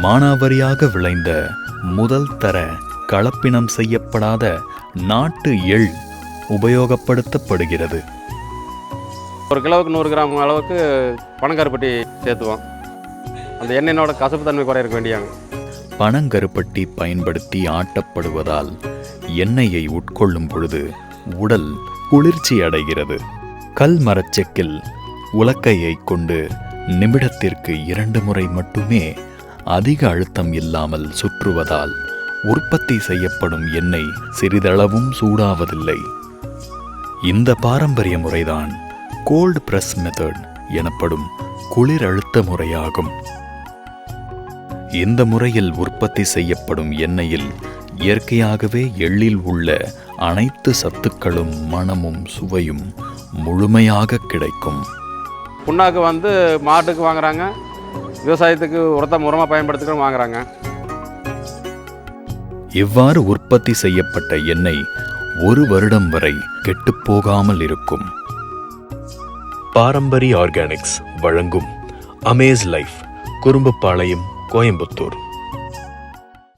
மானாவாரியாக விளைந்த முதல் தர கலப்பினம் செய்யப்படாத நாட்டு எள் உபயோகப்படுத்தப்படுகிறது. ஒரு கிலோவுக்கு நூறு கிராம் அளவுக்கு பனங்கருப்பட்டி சேர்த்துவோம். அந்த எண்ணெயோட கசப்பு தன்மை குறையிறக்க வேண்டியாங்க. பனங்கருப்பட்டி பயன்படுத்தி ஆட்டப்படுவதால் எண்ணெயை உட்கொள்ளும் பொழுது உடல் குளிர்ச்சி அடைகிறது. கல் மரச்செக்கில் உலக்கையை கொண்டு நிமிடத்திற்கு இரண்டு முறை மட்டுமே அதிக அழுத்தம் இல்லாமல் சுற்றுவதால் உற்பத்தி செய்யப்படும் எண்ணெய் சிறிதளவும் சூடாவதில்லை. இந்த பாரம்பரிய முறைதான் கோல்ட் பிரஸ் மெத்தட் எனப்படும் குளிர் அழுத்த முறையாகும். இந்த முறையில் உற்பத்தி செய்யப்படும் எண்ணெயில் இயற்கையாகவே எள்ளில் உள்ள அனைத்து சத்துக்களும் மணமும் சுவையும் முழுமையாக கிடைக்கும். புண்ணாக்கு வந்து மாட்டுக்கு வாங்குறாங்க. விவசாயத்துக்கு உரத்த உரமாக பயன்படுத்திக்கிறோம் வாங்குறாங்க. இவ்வாறு உற்பத்தி செய்யப்பட்ட எண்ணெய் ஒரு வருடம் வரை கெட்டுப்போகாமல் இருக்கும். பாரம்பரிய ஆர்கானிக்ஸ் வழங்கும் அமேஸ் லைஃப் குறும்புப்பாளையம் கோயம்புத்தூர்.